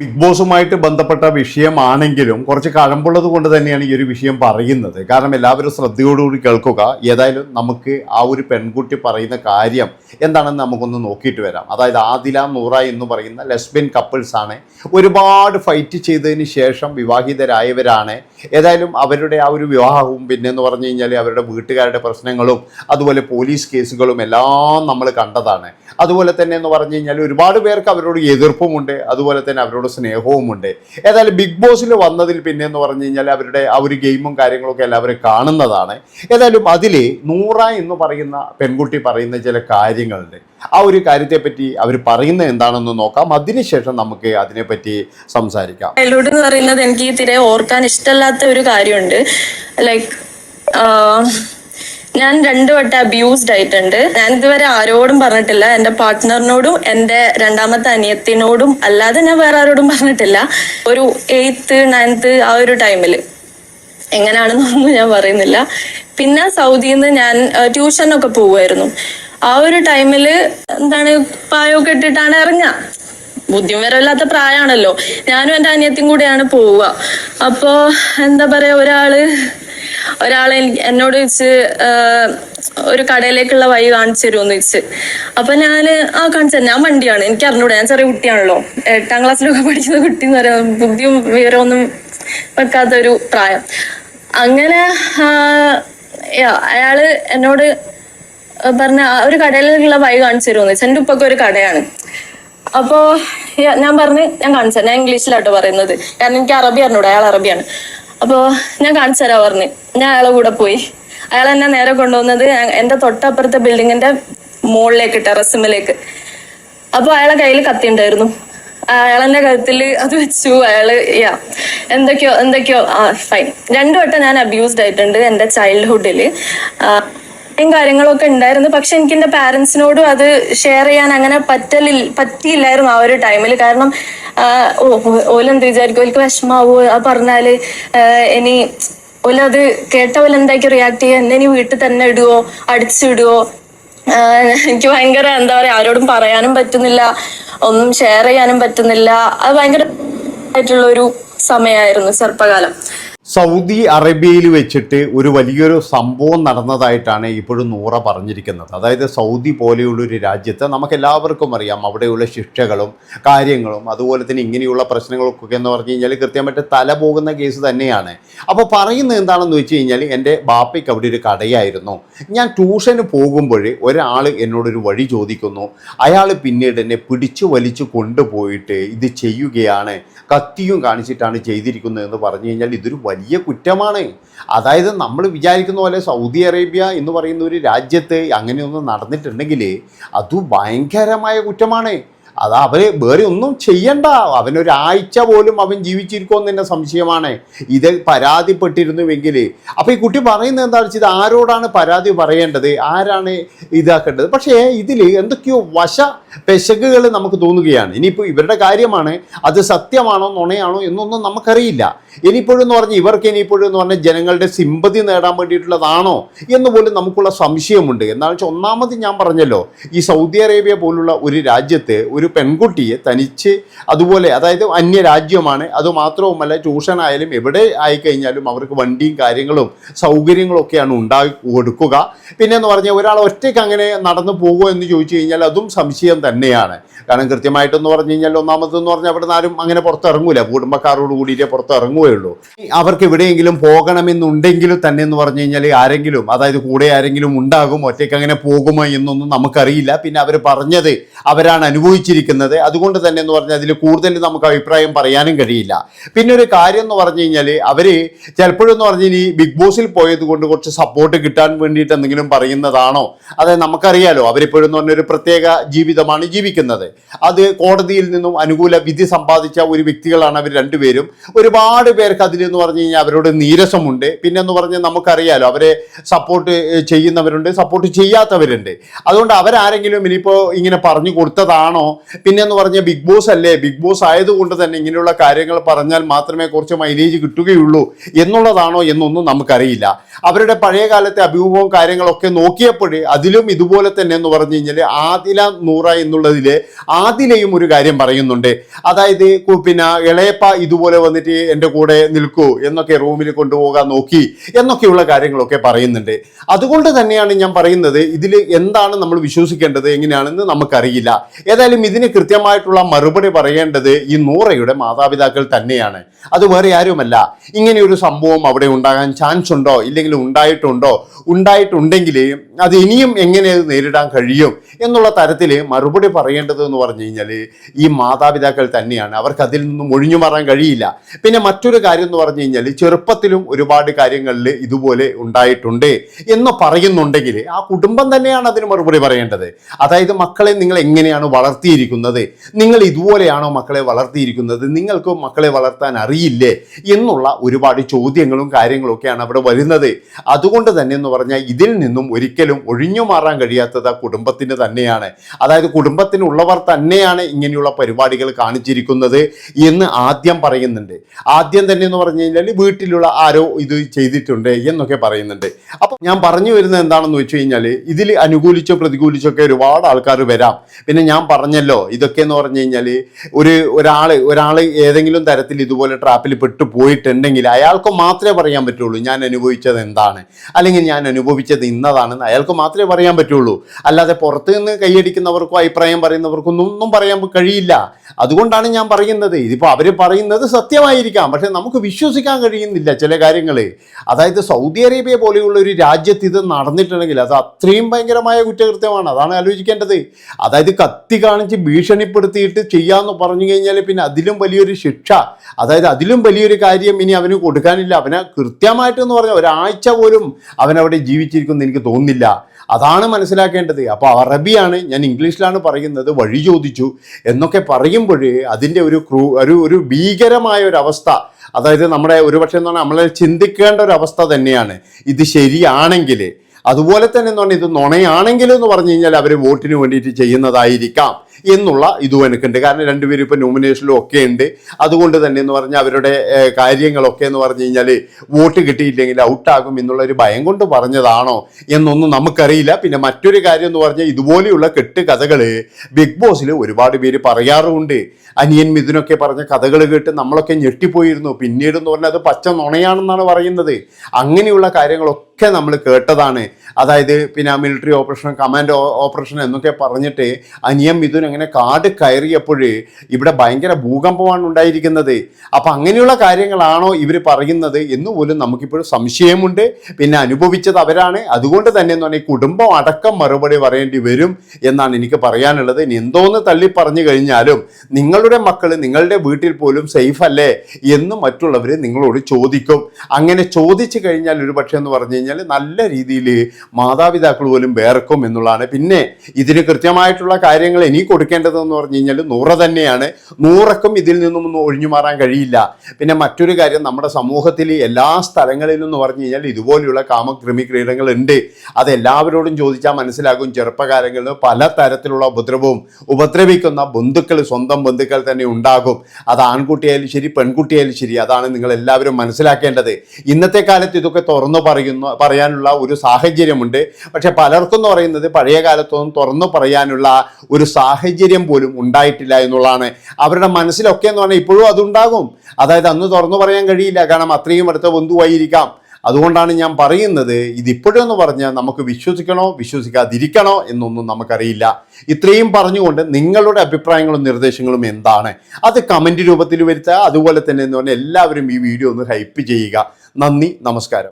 Big ബോസുമായിട്ട് ബന്ധപ്പെട്ട വിഷയമാണെങ്കിലും കുറച്ച് കഴമ്പുള്ളത് കൊണ്ട് തന്നെയാണ് ഈ ഒരു വിഷയം പറയുന്നത്. കാരണം എല്ലാവരും ശ്രദ്ധയോടുകൂടി കേൾക്കുക ഏതായാലും നമുക്ക് ആ ഒരു പെൺകുട്ടി പറയുന്ന കാര്യം എന്താണെന്ന് നമുക്കൊന്ന് നോക്കിയിട്ട് വരാം. അതായത് ആദില നൂറ എന്ന് പറയുന്ന ലെസ്ബിയൻ കപ്പിൾസാണ് ഒരുപാട് ഫൈറ്റ് ചെയ്തതിന് ശേഷം വിവാഹിതരായവരാണ് ഏതായാലും അവരുടെ ആ ഒരു വിവാഹവും പിന്നെ എന്ന് പറഞ്ഞു കഴിഞ്ഞാൽ അവരുടെ വീട്ടുകാരുടെ പ്രശ്നങ്ങളും അതുപോലെ പോലീസ് കേസുകളും എല്ലാം നമ്മൾ കണ്ടതാണ്. അതുപോലെ തന്നെ എന്ന് പറഞ്ഞു കഴിഞ്ഞാൽ ഒരുപാട് പേർക്ക് അവരോട് എതിർപ്പുമുണ്ട് അതുപോലെ തന്നെ അവരോട് സ്നേഹവുമുണ്ട്. ഏതായാലും ബിഗ് ബോസിൽ വന്നതിൽ പിന്നെ എന്ന് പറഞ്ഞു കഴിഞ്ഞാൽ അവരുടെ ആ ഒരു ഗെയിമും കാര്യങ്ങളൊക്കെ എല്ലാവരും കാണുന്നതാണ്. ഏതായാലും അതിൽ നൂറ എന്ന് പറയുന്ന പെൺകുട്ടി പറയുന്ന ചില കാര്യങ്ങളുണ്ട്. ആ ഒരു കാര്യത്തെ പറ്റി അവർ പറയുന്നത് എന്താണെന്ന് നോക്കാം. അതിനുശേഷം നമുക്ക് അതിനെപ്പറ്റി സംസാരിക്കാം. പറയുന്നത് എനിക്ക് തീരെ ഓർക്കാൻ ഇഷ്ടമല്ലാത്ത ഒരു കാര്യമുണ്ട്. ലൈക്ക് ഞാൻ രണ്ടു വട്ടം അബ്യൂസ്ഡ് ആയിട്ടുണ്ട്. ഞാൻ ഇതുവരെ ആരോടും പറഞ്ഞിട്ടില്ല. എന്റെ പാർട്ട്ണറിനോടും എന്റെ രണ്ടാമത്തെ അനിയത്തിനോടും അല്ലാതെ ഞാൻ വേറെ ആരോടും പറഞ്ഞിട്ടില്ല. ഒരു എയ്ത്ത് നയൻത്ത് ആ ഒരു ടൈമിൽ എങ്ങനെയാണെന്നൊന്നും ഞാൻ പറയുന്നില്ല. പിന്നെ സൗദിയിൽ നിന്ന് ഞാൻ ട്യൂഷനൊക്കെ പോവുമായിരുന്നു. ആ ഒരു ടൈമിൽ എന്താണ് പായൊക്കെ ഇട്ടിട്ടാണ് ഇറങ്ങുക. ബുദ്ധിമുരമില്ലാത്ത പ്രായമാണല്ലോ ഞാനും എന്റെ അനിയത്തിയും കൂടെയാണ് പോവുക. അപ്പോ എന്താ പറയാ ഒരാൾ ഒരാളെ എന്നോട് ചോദിച്ച് ഒരു കടയിലേക്കുള്ള വഴി കാണിച്ചു തരുമെന്ന് ചോദിച്ച് അപ്പൊ ഞാൻ ആ കാണിച്ചു ഞാൻ വണ്ടിയാണ്. എനിക്ക് അറിഞ്ഞൂടെ. ഞാൻ ചെറിയ കുട്ടിയാണല്ലോ. എട്ടാം ക്ലാസ്സിലൊക്കെ പഠിക്കുന്ന കുട്ടി എന്ന് പറയാം. ബുദ്ധിയും വിവരമൊന്നും വെക്കാത്ത ഒരു പ്രായം. അങ്ങനെ അയാൾ എന്നോട് പറഞ്ഞ ഒരു കടയിലേക്കുള്ള വഴി കാണിച്ചു തരുമെന്ന് വെച്ചാൽ എന്റെ ഉപ്പൊക്കെ ഒരു കടയാണ്. അപ്പോ ഞാൻ പറഞ്ഞ് ഞാൻ കാണിച്ചു. ഞാൻ ഇംഗ്ലീഷിലാട്ടോ പറയുന്നത്. കാരണം എനിക്ക് അറബി അറിഞ്ഞൂടെ. അയാൾ അറബിയാണ്. അപ്പോ ഞാൻ കാണിച്ചു തരാ പറഞ്ഞ് ഞാൻ അയാളെ കൂടെ പോയി. അയാൾ എന്നെ നേരെ കൊണ്ടുവന്നത് എന്റെ തൊട്ടപ്പുറത്തെ ബിൽഡിങ്ങിന്റെ മുകളിലേക്ക് ടെറസിമിലേക്ക് അപ്പൊ അയാളെ കയ്യിൽ കത്തി ഉണ്ടായിരുന്നു അയാളെന്റെ കഴുത്തിൽ അത് വെച്ചു. അയാൾ യാ എന്തൊക്കെയോ എന്തൊക്കെയോ ആ ഫൈൻ രണ്ടു വട്ടം ഞാൻ അബ്യൂസ്ഡ് ആയിട്ടുണ്ട് എന്റെ ചൈൽഡ്ഹുഡിൽ കാര്യങ്ങളൊക്കെ ഉണ്ടായിരുന്നു. പക്ഷെ എനിക്ക് എന്റെ പാരന്റ്സിനോടും അത് ഷെയർ ചെയ്യാൻ അങ്ങനെ പറ്റലിൽ പറ്റിയില്ലായിരുന്നു ആ ഒരു ടൈമിൽ കാരണം ഓ ഓലെന്ത് വിചാരിക്കും? ഓൽക്ക് വിഷമാവോ? ആ പറഞ്ഞാൽ ഇനി ഇനി ഓലത് കേട്ട പോലെ എന്തായിരിക്കും റിയാക്ട് ചെയ്യുക എന്നെ ഇനി വീട്ടിൽ തന്നെ ഇടുവോ? അടിച്ചിടുവോ എനിക്ക് ഭയങ്കര എന്താ പറയാ ആരോടും പറയാനും പറ്റുന്നില്ല. ഒന്നും ഷെയർ ചെയ്യാനും പറ്റുന്നില്ല. അത് ഭയങ്കര ആയിട്ടുള്ള ഒരു സമയമായിരുന്നു ചെറുപ്പകാലം. സൗദി അറേബ്യയിൽ വെച്ചിട്ട് ഒരു വലിയൊരു സംഭവം നടന്നതായിട്ടാണ് ഇപ്പോഴും നൂറ പറഞ്ഞിരിക്കുന്നത്. അതായത് സൗദി പോലെയുള്ളൊരു രാജ്യത്ത് നമുക്ക് എല്ലാവർക്കും അറിയാം അവിടെയുള്ള ശിക്ഷകളും കാര്യങ്ങളും അതുപോലെ തന്നെ ഇങ്ങനെയുള്ള പ്രശ്നങ്ങളൊക്കെ എന്ന് പറഞ്ഞു കഴിഞ്ഞാൽ കൃത്യമായിട്ട് തല പോകുന്ന കേസ് തന്നെയാണ്. അപ്പോൾ പറയുന്നത് എന്താണെന്ന് വെച്ച് കഴിഞ്ഞാൽ എന്റെ ബാപ്പയ്ക്ക് അവിടെ ഒരു കടയായിരുന്നു. ഞാൻ ട്യൂഷന് പോകുമ്പോൾ ഒരാൾ എന്നോടൊരു വഴി ചോദിക്കുന്നു. അയാൾ പിന്നീട് എന്നെ പിടിച്ചു വലിച്ചു കൊണ്ടുപോയിട്ട് ഇത് ചെയ്യുകയാണ് കത്തിയും കാണിച്ചിട്ടാണ് ചെയ്തിരിക്കുന്നത് എന്ന് പറഞ്ഞു കഴിഞ്ഞാൽ ഇതൊരു വലിയ കുറ്റമാണ്. അതായത് നമ്മൾ വിചാരിക്കുന്ന പോലെ സൗദി അറേബ്യ എന്ന് പറയുന്ന ഒരു രാജ്യത്ത് അങ്ങനെയൊന്നും നടന്നിട്ടുണ്ടെങ്കിൽ അത് ഭയങ്കരമായ കുറ്റമാണ്. അത് അവർ വേറെ ഒന്നും ചെയ്യണ്ട. അവനൊരാഴ്ച പോലും അവൻ ജീവിച്ചിരിക്കുമെന്ന് തന്നെ സംശയമാണ്. ഇത് പരാതിപ്പെട്ടിരുന്നുവെങ്കിൽ അപ്പോൾ ഈ കുട്ടി പറയുന്നത് എന്താണെന്ന് വെച്ചാൽ ഇത് ആരോടാണ് പരാതി പറയേണ്ടത്? ആരാണ് ഇതാക്കേണ്ടത്? പക്ഷേ ഇതിൽ എന്തൊക്കെയോ വശ പെശകുകൾ നമുക്ക് തോന്നുകയാണ്. ഇനിയിപ്പോൾ ഇവരുടെ കാര്യമാണ്. അത് സത്യമാണോ നുണയാണോ എന്നൊന്നും നമുക്കറിയില്ല. ഇനിയിപ്പോഴും എന്ന് പറഞ്ഞാൽ ഇവർക്ക് ഇനിയിപ്പോഴും എന്ന് പറഞ്ഞാൽ ജനങ്ങളുടെ സിമ്പതി നേടാൻ വേണ്ടിയിട്ടുള്ളതാണോ എന്ന് പോലും നമുക്കുള്ള സംശയമുണ്ട്. എന്നാണ് വെച്ചാൽ ഒന്നാമത് ഞാൻ പറഞ്ഞല്ലോ ഈ സൗദി അറേബ്യ പോലുള്ള ഒരു രാജ്യത്ത് ഒരു പെൺകുട്ടിയെ തനിച്ച് അതുപോലെ അതായത് അന്യ രാജ്യമാണ് അതുമാത്രവുമല്ല ട്യൂഷനായാലും എവിടെ ആയിക്കഴിഞ്ഞാലും അവർക്ക് വണ്ടിയും കാര്യങ്ങളും സൗകര്യങ്ങളും ഒക്കെയാണ് ഉണ്ടാക്കി കൊടുക്കുക. പിന്നെ എന്ന് പറഞ്ഞാൽ ഒരാൾ ഒറ്റയ്ക്ക് അങ്ങനെ നടന്നു പോകുമോ എന്ന് ചോദിച്ചു കഴിഞ്ഞാൽ അതും സംശയം തന്നെയാണ്. കാരണം കൃത്യമായിട്ടെന്ന് പറഞ്ഞു കഴിഞ്ഞാൽ ഒന്നാമതെന്ന് പറഞ്ഞാൽ അവിടെ ആരും അങ്ങനെ പുറത്തിറങ്ങൂല. കുടുംബക്കാരോട് കൂടിയിട്ടേ പുറത്തിറങ്ങുകയുള്ളൂ. അവർക്ക് എവിടെയെങ്കിലും പോകണമെന്നുണ്ടെങ്കിലും തന്നെ എന്ന് പറഞ്ഞു കഴിഞ്ഞാൽ ആരെങ്കിലും അതായത് കൂടെ ആരെങ്കിലും ഉണ്ടാകും ഒറ്റയ്ക്ക് അങ്ങനെ പോകുമോ എന്നൊന്നും നമുക്കറിയില്ല. പിന്നെ അവർ പറഞ്ഞത് അവരാണ് അനുഭവിച്ചിരിക്കുന്നത്. അതുകൊണ്ട് തന്നെ എന്ന് പറഞ്ഞാൽ അതിൽ കൂടുതൽ നമുക്ക് അഭിപ്രായം പറയാനും കഴിയില്ല. പിന്നെ ഒരു കാര്യം എന്ന് പറഞ്ഞു കഴിഞ്ഞാൽ അവർ ചിലപ്പോഴെന്ന് പറഞ്ഞാൽ ഈ ബിഗ് ബോസിൽ പോയത് കൊണ്ട് കുറച്ച് സപ്പോർട്ട് കിട്ടാൻ വേണ്ടിയിട്ട് എന്തെങ്കിലും പറയുന്നതാണോ? അതായത് നമുക്കറിയാലോ. അവരിപ്പോഴെന്ന് പറഞ്ഞ ഒരു പ്രത്യേക ജീവിതമാണ് ജീവിക്കുന്നത്. അത് കോടതിയിൽ നിന്നും അനുകൂല വിധി സമ്പാദിച്ച ഒരു വ്യക്തികളാണ് അവർ രണ്ടുപേരും. ഒരുപാട് പേർക്ക് അതിലെന്ന് പറഞ്ഞു കഴിഞ്ഞാൽ അവരോട് നീരസമുണ്ട്. പിന്നെ എന്ന് പറഞ്ഞാൽ നമുക്കറിയാലോ അവരെ സപ്പോർട്ട് ചെയ്യുന്നവരുണ്ട് സപ്പോർട്ട് ചെയ്യാത്തവരുണ്ട്. അതുകൊണ്ട് അവരാരെങ്കിലും ഇനിയിപ്പോൾ ഇങ്ങനെ പറഞ്ഞു കൊടുത്തതാണോ? പിന്നെ എന്ന് പറഞ്ഞാൽ ബിഗ് ബോസ് അല്ലേ? ബിഗ് ബോസ് ആയതുകൊണ്ട് തന്നെ ഇങ്ങനെയുള്ള കാര്യങ്ങൾ പറഞ്ഞാൽ മാത്രമേ കുറച്ച് മൈലേജ് കിട്ടുകയുള്ളൂ എന്നുള്ളതാണോ എന്നൊന്നും നമുക്കറിയില്ല. അവരുടെ പഴയ കാലത്തെ അഭിമുഖവും കാര്യങ്ങളൊക്കെ നോക്കിയപ്പോഴേ അതിലും ഇതുപോലെ തന്നെ എന്ന് പറഞ്ഞു കഴിഞ്ഞാൽ ആദില നൂറ എന്നുള്ളതിൽ ആദിലയും ഒരു കാര്യം പറയുന്നുണ്ട്. അതായത് പിന്നെ ഇളയപ്പ ഇതുപോലെ വന്നിട്ട് എന്റെ കൂടെ നിൽക്കൂ എന്നൊക്കെ റൂമിൽ കൊണ്ടുപോകാൻ നോക്കി എന്നൊക്കെയുള്ള കാര്യങ്ങളൊക്കെ പറയുന്നുണ്ട്. അതുകൊണ്ട് തന്നെയാണ് ഞാൻ പറയുന്നത് ഇതിൽ എന്താണ് നമ്മൾ വിശ്വസിക്കേണ്ടത് എങ്ങനെയാണെന്ന് നമുക്കറിയില്ല. ഏതായാലും ഇതിന് കൃത്യമായിട്ടുള്ള മറുപടി പറയേണ്ടത് ഈ നൂറയുടെ മാതാപിതാക്കൾ തന്നെയാണ്. അത് വേറെ ആരുമല്ല. ഇങ്ങനെ ഒരു സംഭവം അവിടെ ഉണ്ടാകാൻ ചാൻസ് ഉണ്ടോ? ഇല്ലെങ്കിൽ ഉണ്ടായിട്ടുണ്ടോ? ഉണ്ടായിട്ടുണ്ടെങ്കിൽ അത് ഇനിയും എങ്ങനെ നേരിടാൻ കഴിയും? എന്നുള്ള തരത്തിൽ മറുപടി പറയേണ്ടത് എന്ന് പറഞ്ഞു കഴിഞ്ഞാൽ ഈ മാതാപിതാക്കൾ തന്നെയാണ്. അവർക്ക് അതിൽ നിന്നും ഒഴിഞ്ഞു മാറാൻ കഴിയില്ല. പിന്നെ മറ്റൊരു കാര്യം എന്ന് പറഞ്ഞു കഴിഞ്ഞാൽ ചെറുപ്പത്തിലും ഒരുപാട് കാര്യങ്ങളിൽ ഇതുപോലെ ഉണ്ടായിട്ടുണ്ട് എന്ന് പറയുന്നുണ്ടെങ്കിൽ ആ കുടുംബം തന്നെയാണ് അതിന് മറുപടി പറയേണ്ടത്. അതായത് മക്കളെ നിങ്ങൾ എങ്ങനെയാണ് വളർത്തിയിരിക്കുന്നത്. നിങ്ങൾ ഇതുപോലെയാണോ മക്കളെ വളർത്തിയിരിക്കുന്നത്? നിങ്ങൾക്ക് മക്കളെ വളർത്താൻ അറിയില്ലേ? എന്നുള്ള ഒരുപാട് ചോദ്യങ്ങളും കാര്യങ്ങളൊക്കെയാണ് അവിടെ വരുന്നത്. അതുകൊണ്ട് തന്നെ എന്ന് പറഞ്ഞാൽ ഇതിൽ നിന്നും ഒരിക്കലും ഒഴിഞ്ഞു മാറാൻ കഴിയാത്തത് കുടുംബത്തിന് തന്നെയാണ്. അതായത് കുടുംബത്തിനുള്ളവർ തന്നെയാണ് ഇങ്ങനെയുള്ള പരിപാടികൾ കാണിച്ചിരിക്കുന്നത് എന്ന് ആദ്യം പറയുന്നുണ്ട്. ആദ്യം തന്നെ എന്ന് പറഞ്ഞു കഴിഞ്ഞാൽ വീട്ടിലുള്ള ആരോ ഇത് ചെയ്തിട്ടുണ്ട് എന്നൊക്കെ പറയുന്നുണ്ട്. അപ്പം ഞാൻ പറഞ്ഞു വരുന്നത് എന്താണെന്ന് വെച്ച് കഴിഞ്ഞാൽ ഇതിൽ അനുകൂലിച്ചോ പ്രതികൂലിച്ചോ ഒക്കെ ഒരുപാട് ആൾക്കാർ വരാം. പിന്നെ ഞാൻ പറഞ്ഞല്ലോ ഇതൊക്കെ എന്ന് പറഞ്ഞു കഴിഞ്ഞാൽ ഒരു ഒരാൾ ഒരാൾ ഏതെങ്കിലും തരത്തിൽ ഇതുപോലെ ട്രാപ്പിൽ പെട്ടു പോയിട്ടുണ്ടെങ്കിൽ അയാൾക്ക് മാത്രമേ പറയാൻ പറ്റുള്ളൂ ഞാൻ അനുഭവിച്ചത് എന്താണ്. അല്ലെങ്കിൽ ഞാൻ അനുഭവിച്ചത് ഇന്നതാണെന്ന് അയാൾക്ക് മാത്രമേ പറയാൻ പറ്റുള്ളൂ. അല്ലാതെ പുറത്ത് നിന്ന് കൈയടിക്കുന്നവർക്കോ അഭിപ്രായം പറയുന്നവർക്കൊന്നും ഒന്നും പറയാൻ കഴിയില്ല. അതുകൊണ്ടാണ് ഞാൻ പറയുന്നത്. ഇതിപ്പോൾ അവർ പറയുന്നത് സത്യമായിരിക്കാം. പക്ഷെ നമുക്ക് വിശ്വസിക്കാൻ കഴിയുന്നില്ല ചില കാര്യങ്ങൾ അതായത് സൗദി അറേബ്യ പോലെയുള്ള ഒരു രാജ്യത്ത് ഇത് നടന്നിട്ടുണ്ടെങ്കിൽ അത് അത്രയും ഭയങ്കരമായ കുറ്റകൃത്യമാണ്. അതാണ് ആലോചിക്കേണ്ടത്. അതായത് കത്തി കാണിച്ച് ഭീഷണിപ്പെടുത്തിയിട്ട് ചെയ്യാന്ന് പറഞ്ഞു കഴിഞ്ഞാൽ പിന്നെ അതിലും വലിയൊരു ശിക്ഷ. അതായത് അതിലും വലിയൊരു കാര്യം ഇനി അവന് കൊടുക്കാനില്ല. അവനെ കൃത്യമായിട്ടെന്ന് പറഞ്ഞാൽ ഒരാഴ്ച പോലും അവനവിടെ ജീവിച്ചിരിക്കുമെന്ന് എനിക്ക് തോന്നുന്നില്ല. അതാണ് മനസ്സിലാക്കേണ്ടത്. അപ്പോൾ അറബിയാണ് ഞാൻ ഇംഗ്ലീഷിലാണ് പറയുന്നത് വഴി ചോദിച്ചു. എന്നൊക്കെ പറയുമ്പോൾ അതിന്റെ ഒരു ക്രൂ ഒരു ഒരു ഭീകരമായ ഒരു അവസ്ഥ. അതായത് നമ്മുടെ ഒരുപക്ഷെ എന്ന് പറഞ്ഞാൽ നമ്മളെ ചിന്തിക്കേണ്ട ഒരു അവസ്ഥ തന്നെയാണ്. ഇത് ശരിയാണെങ്കിൽ അതുപോലെ തന്നെ എന്ന് പറഞ്ഞാൽ ഇത് നുണയാണെങ്കിൽ എന്ന് പറഞ്ഞു കഴിഞ്ഞാൽ അവർ വോട്ടിന് വേണ്ടിയിട്ട് ചെയ്യുന്നതായിരിക്കാം. എന്നുള്ള ഇതും എനിക്കുണ്ട്. കാരണം രണ്ടുപേരും ഇപ്പോൾ നോമിനേഷനിലും ഒക്കെ ഉണ്ട്. അതുകൊണ്ട് തന്നെ എന്ന് പറഞ്ഞാൽ അവരുടെ കാര്യങ്ങളൊക്കെ എന്ന് പറഞ്ഞു കഴിഞ്ഞാൽ വോട്ട് കിട്ടിയില്ലെങ്കിൽ ഔട്ടാകും എന്നുള്ള ഒരു ഭയം കൊണ്ട് പറഞ്ഞതാണോ എന്നൊന്നും നമുക്കറിയില്ല. പിന്നെ മറ്റൊരു കാര്യം എന്ന് പറഞ്ഞാൽ ഇതുപോലെയുള്ള കെട്ട് കഥകൾ ബിഗ് ബോസിൽ ഒരുപാട് പേര് പറയാറുമുണ്ട്. അനിയൻ മിഥുനൊക്കെ പറഞ്ഞ കഥകൾ കേട്ട് നമ്മളൊക്കെ ഞെട്ടിപ്പോയിരുന്നു. പിന്നീട് എന്ന് പറഞ്ഞാൽ അത് പച്ച നുണയാണെന്നാണ് പറയുന്നത്. അങ്ങനെയുള്ള കാര്യങ്ങളൊക്കെ നമ്മൾ കേട്ടതാണ്. അതായത് പിന്നെ മിലിറ്ററി ഓപ്പറേഷൻ കമാൻഡ് ഓപ്പറേഷൻ എന്നൊക്കെ പറഞ്ഞിട്ട് അനിയൻ മിഥുൻ അങ്ങനെ കാട് കയറിയപ്പോഴേ ഇവിടെ ഭയങ്കര ഭൂകമ്പമാണ് ഉണ്ടായിരിക്കുന്നത്. അപ്പം അങ്ങനെയുള്ള കാര്യങ്ങളാണോ ഇവർ പറയുന്നത് എന്ന് പോലും നമുക്കിപ്പോഴും സംശയമുണ്ട്. പിന്നെ അനുഭവിച്ചത് അവരാണ്. അതുകൊണ്ട് തന്നെ എന്ന് പറഞ്ഞാൽ കുടുംബം അടക്കം മറുപടി പറയേണ്ടി വരും എന്നാണ് എനിക്ക് പറയാനുള്ളത്. ഇനി എന്തോന്ന് തള്ളി പറഞ്ഞു കഴിഞ്ഞാലും നിങ്ങളുടെ മക്കൾ നിങ്ങളുടെ വീട്ടിൽ പോലും സേഫ് അല്ലേ എന്ന് മറ്റുള്ളവർ നിങ്ങളോട് ചോദിക്കും. അങ്ങനെ ചോദിച്ചു കഴിഞ്ഞാൽ ഒരു പക്ഷേ എന്ന് പറഞ്ഞു കഴിഞ്ഞാൽ നല്ല രീതിയിൽ മാതാപിതാക്കൾ പോലും വേർക്കും എന്നുള്ളതാണ്. പിന്നെ ഇതിന് കൃത്യമായിട്ടുള്ള കാര്യങ്ങൾ ഇനി കൊടുക്കേണ്ടതെന്ന് പറഞ്ഞു കഴിഞ്ഞാൽ നൂറ് തന്നെയാണ്. നൂറക്കും ഇതിൽ നിന്നും ഒഴിഞ്ഞു മാറാൻ കഴിയില്ല. പിന്നെ മറ്റൊരു കാര്യം നമ്മുടെ സമൂഹത്തിൽ എല്ലാ സ്ഥലങ്ങളിലും എന്ന് പറഞ്ഞു കഴിഞ്ഞാൽ ഇതുപോലെയുള്ള കാമക്രിമി ഉണ്ട് അത് എല്ലാവരോടും ചോദിച്ചാൽ മനസ്സിലാകും. ചെറുപ്പകാലങ്ങളിൽ പല തരത്തിലുള്ള ഉപദ്രവവും ഉപദ്രവിക്കുന്ന ബന്ധുക്കൾ സ്വന്തം ബന്ധുക്കൾ തന്നെ ഉണ്ടാകും. അത് ആൺകുട്ടിയായാലും ശരി പെൺകുട്ടിയായാലും ശരി അതാണ് നിങ്ങൾ എല്ലാവരും മനസ്സിലാക്കേണ്ടത്. ഇന്നത്തെ കാലത്ത് ഇതൊക്കെ തുറന്നു പറയുന്ന പറയാനുള്ള ഒരു സാഹചര്യമുണ്ട്. പക്ഷെ പലർക്കും എന്ന് പറയുന്നത് പഴയ കാലത്തൊന്നും തുറന്നു പറയാനുള്ള ഒരു സാഹചര്യം പോലും ഉണ്ടായിട്ടില്ല എന്നുള്ളതാണ് അവരുടെ മനസ്സിലൊക്കെ എന്ന് പറഞ്ഞാൽ ഇപ്പോഴും അതുണ്ടാകും. അതായത് അന്ന് തുറന്നു പറയാൻ കഴിയില്ല. കാരണം അത്രയും അടുത്ത ബന്ധുവായിരിക്കാം. അതുകൊണ്ടാണ് ഞാൻ പറയുന്നത് ഇതിപ്പോഴെന്ന് പറഞ്ഞാൽ നമുക്ക് വിശ്വസിക്കണോ വിശ്വസിക്കാതിരിക്കണോ എന്നൊന്നും നമുക്കറിയില്ല. ഇത്രയും പറഞ്ഞുകൊണ്ട് നിങ്ങളുടെ അഭിപ്രായങ്ങളും നിർദ്ദേശങ്ങളും എന്താണ്? അത് കമന്റ് രൂപത്തിൽ വരുത്തുക. അതുപോലെ തന്നെ എന്ന് പറഞ്ഞാൽ എല്ലാവരും ഈ വീഡിയോ ഒന്ന് ഹൈപ്പ് ചെയ്യുക. നന്ദി നമസ്കാരം.